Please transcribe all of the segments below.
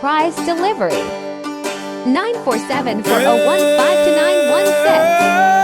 surprise delivery. 947 401 52916.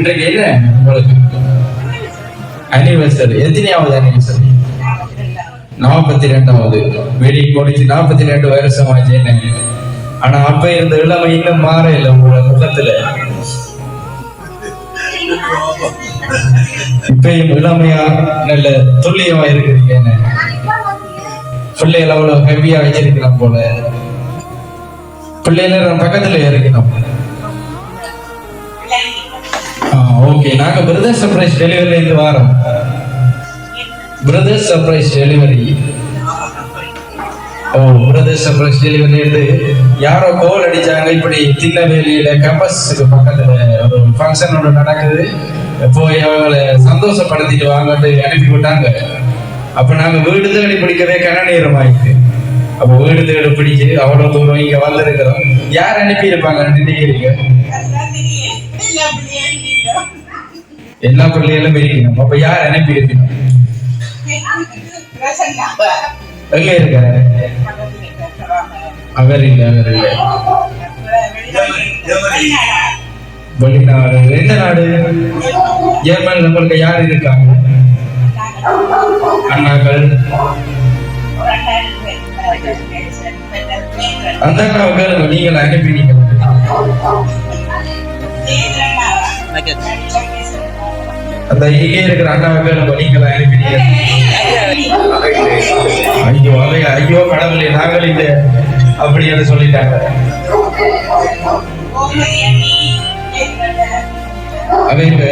இன்றைக்கு என்ன உங்களுக்கு? அனிவர்சரி எத்தனையாவது அனிவர்சரி நாற்பத்தி ரெண்டாவது வெடி முடிச்சு நாற்பத்தி ரெண்டு வருஷம் ஆச்சு என்ன? ஆனா அப்ப இருந்த இளமை இன்னும் மாற இல்லை உங்களோட முகத்துல. இப்பயும் இளமையா நல்ல துல்லியமா இருக்கிறீங்க என்ன? பிள்ளைகள் அவ்வளவு ஹெவியா வச்சிருக்கலாம் போல. பிள்ளைகள பக்கத்துல இருக்கணும். ஓகே நாங்க பிரதர் சர்ப்ரைஸ் டெலிவரி இந்த வாரம். பிரதர் சர்ப்ரைஸ் டெலிவரி ஓ பிரதர் சர்ப்ரைஸ் டெலிவரி இருந்து யாரோ கோல் அடிச்சாங்க. இப்படி திண்ணவேலியில கேம்பஸுக்கு பக்கத்துல ஒரு ஃபங்க்ஷன் ஒன்று நடக்குது. போய் அவங்களை சந்தோஷப்படுத்திட்டு வாங்கட்டு அனுப்பி விட்டாங்க. அப்ப நாங்க வீடு தேடி பிடிக்கவே கன ஆயிட்டு. அப்ப வீடு தேடி பிடிச்சு அவ்வளவு தூரம் இங்க வந்திருக்கிறோம். யார் அனுப்பி இருப்பாங்க நினைக்கிறீங்க எல்லா பிள்ளைகளும் இருக்கணும் அப்ப யார் அனுப்பி இருக்கணும் எங்க இருக்காரு அவர் இல்ல அவர் இல்ல வெளிநாடு எந்த நாடு ஜெர்மன் நம்மளுக்கு யார் இருக்காங்க அண்ணாக்கள் அந்த அண்ணாவுக்கு நீங்கள் அனுப்பினீங்க அந்த இங்கே இருக்கிற அண்ணாவுக்கு நம்ம நீங்கள் அனுப்பினீங்க ஐயோ அவை ஐயோ கடவுளே நாங்கள் இல்லை அப்படின்னு சொல்லிட்டாங்க. அவங்க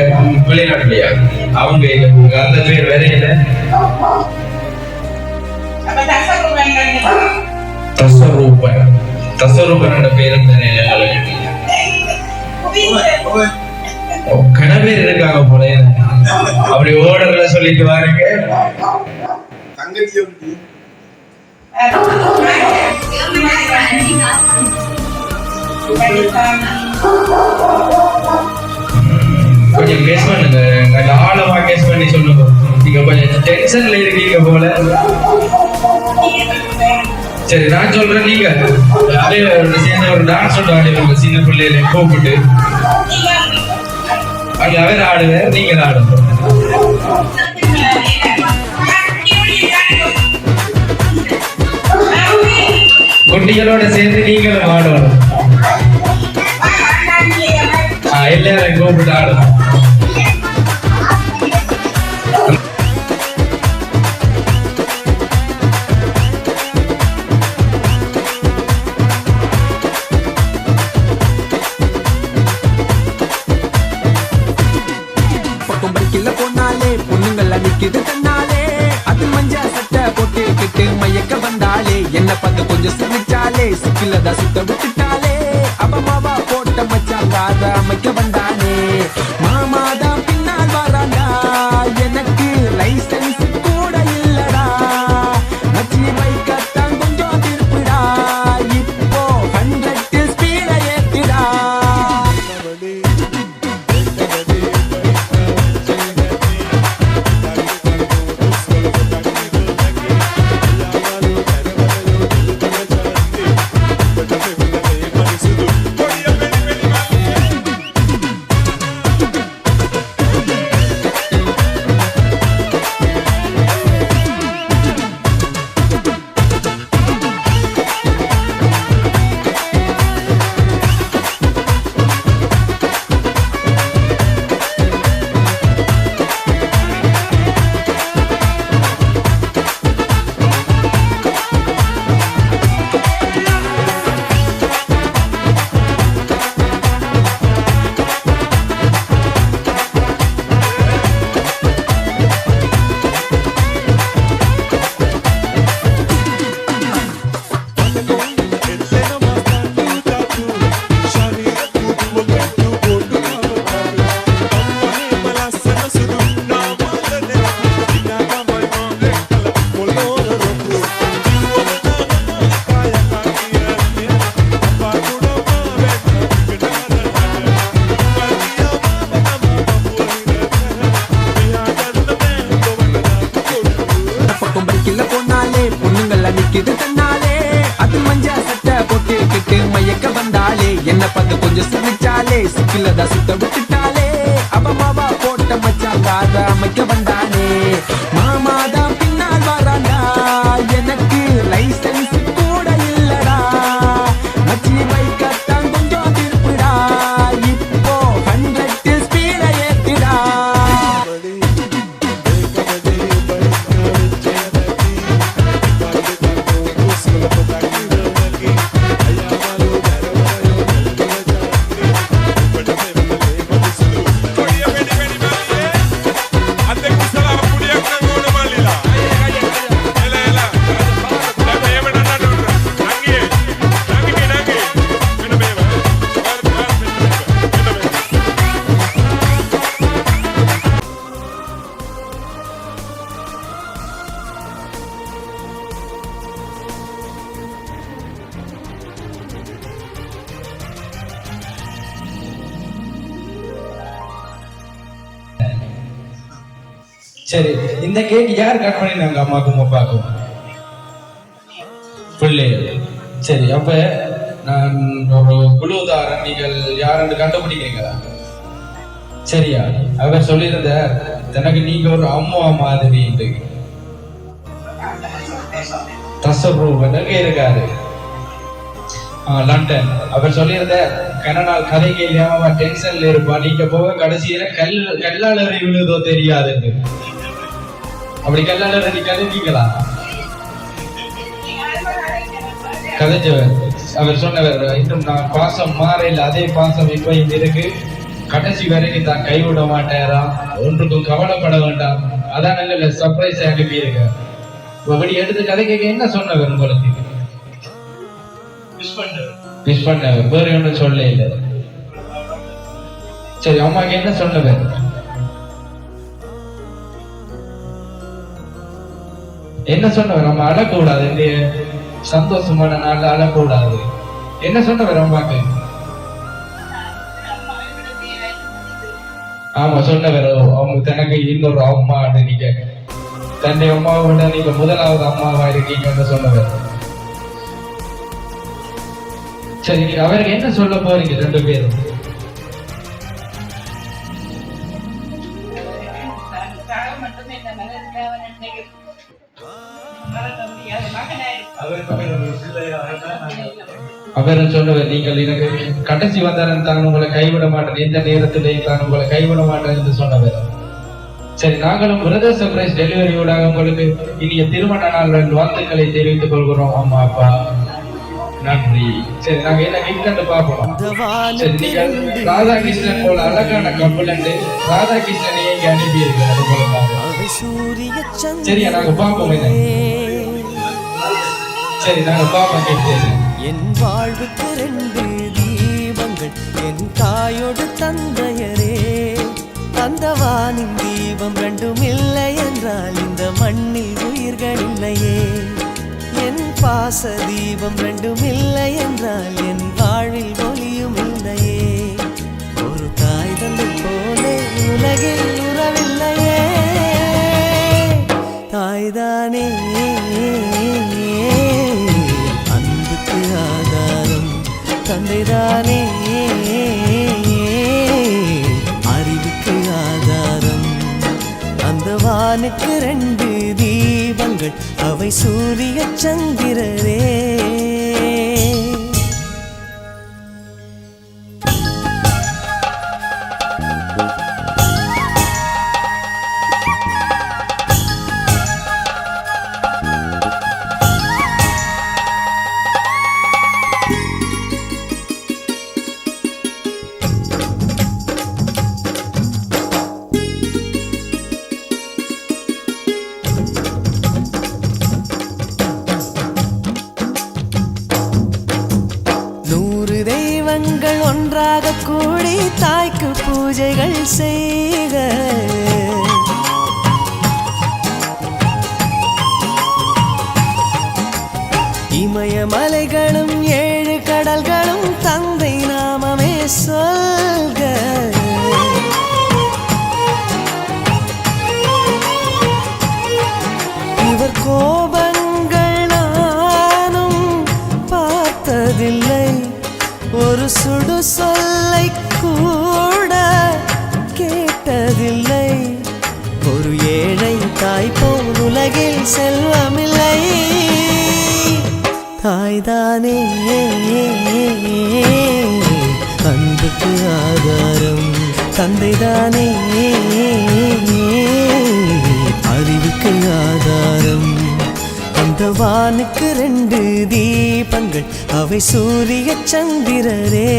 வெளிநாட்டுலயா? அவங்க இல்ல அந்த பேர் வேற இல்ல தசரூபன். தசரூபனோட பேரும் தானே பேர் இருக்காங்க போல. அப்படி ஓடர்ல சொல்லிட்டு வாருங்க. கொஞ்சம் கேஸ் பண்ணுங்க. நல்ல ஆழமா கேஸ் பண்ணி சொல்லுங்க. நீங்க கொஞ்சம் டென்ஷன்ல இருக்கீங்க போல. சரி நான் சொல்றேன் நீங்க. அதே ஒரு சேர்ந்து ஒரு டான்ஸ் ஒன்று ஆடுவாங்க சின்ன பிள்ளைகளை கூப்பிட்டு. அங்க அவர் ஆடுவார் நீங்க ஆடுங்க குட்டிகளோட சேர்ந்து நீங்களும் ஆடணும். எல்லாரும் கூப்பிட்டு ஆடணும் Vila da சரி இந்த கேக் யார் கட் பண்ணிருந்தாங்க அம்மாக்கும் அப்பாக்கும் பிள்ளைகள் சரி அப்ப நான் ஒரு குழுதாரன் நீங்கள் யாருன்னு கண்டுபிடிக்கிறீங்களா? சரியா? அவர் சொல்லியிருந்த தனக்கு நீங்க ஒரு அம்மா மாதிரி தசரூப் இருக்காரு. லண்டன். அவர் சொல்லியிருந்த கனடால் கதைக்கு இல்லாம டென்ஷன்ல இருப்பா. நீங்க போக கடைசியில கல் கல்லாளரை விழுதோ தெரியாதுன்னு. அப்படி கல்லால் எறி கதைக்கீங்களா கதைச்சவர் அவர் சொன்னவர் இன்னும் நான் பாசம் மாறையில் அதே பாசம் இப்ப இருக்கு. கடைசி வரைக்கும் தான் கைவிட மாட்டேறாம் ஒன்றுக்கும் கவலைப்பட வேண்டாம். அதான் நாங்கள் சர்ப்ரைஸ் அனுப்பி இருக்கேன் அப்படி எடுத்து கதை கேட்க என்ன சொன்னவர் உங்களுக்கு? விஷ் பண்ணவர் வேற ஒன்றும் சொல்ல இல்லை. சரி அம்மாக்கு என்ன சொன்னவர்? என்ன சொன்னவர் நம்ம அழக்கூடாது இந்த சந்தோஷமான நாள் அழக்கூடாது என்ன சொன்னவர் அம்மாக்கு ஆமா சொன்னவர் அவங்க தனக்கு இன்னொரு அம்மா நீங்க தன்னை அம்மாவை விட நீங்க முதலாவது அம்மாவா இருக்கீங்கன்னு சொன்னவர் சரி அவருக்கு என்ன சொல்ல போறீங்க ரெண்டு பேரும்? அவர் சொன்னவர் நீங்கள் எனக்கு கடைசி வந்தாரன் தான் உங்களை கைவிட மாட்டேன். எந்த நேரத்திலேயும் தான் உங்களை கைவிட மாட்டேன் என்று சொன்னவர். சரி நாங்களும் பிரதர் சர்ப்ரைஸ் டெலிவரியோடாக உங்களுக்கு இனிய திருமண நாள் வாழ்த்துக்களை தெரிவித்துக் கொள்கிறோம். அம்மா அப்பா. நன்றி. சரி நாங்க என்ன கிஃப்ட் பார்ப்போம். சரி நீங்கள் ராதாகிருஷ்ணன் போல அழகான கப்பல் ராதாகிருஷ்ணனை இங்க அனுப்பி இருக்கிறார் சரியா நாங்க பார்ப்போம் சரி நாங்க பார்ப்போம் கிஃப்ட் என் வாழ்வுக்கு ரெண்டு தீபங்கள் என் தாயோடு தந்தையரே. தந்தவானின் தீபம் ரெண்டும் இல்லை என்றால் இந்த மண்ணில் உயிர்கள் இல்லையே. என் பாச தீபம் ரெண்டும் இல்லை என்றால் என் வாழ்வில் ஒளியும் இல்லையே. ஒரு தாய் தந்தை போலே உலகில் உறவில்லையே. தாய்தானே தந்தைதானே அறிவுக்கு ஆதாரம். அந்த வானுக்கு ரெண்டு தீபங்கள். அவை சூரிய சந்திரரே. பூஜைகள் செய் வானுக்கு ரெண்டு தீபங்கள். அவை சூரிய சந்திரரே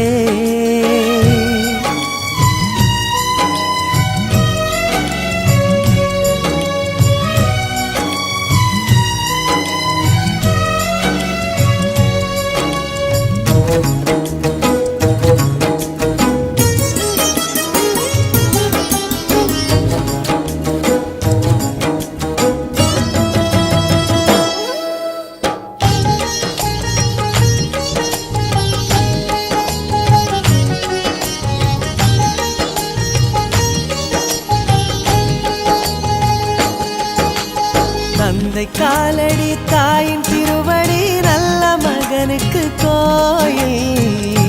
காலடி தாயின் திருவடி நல்ல மகனுக்கு கோயில்.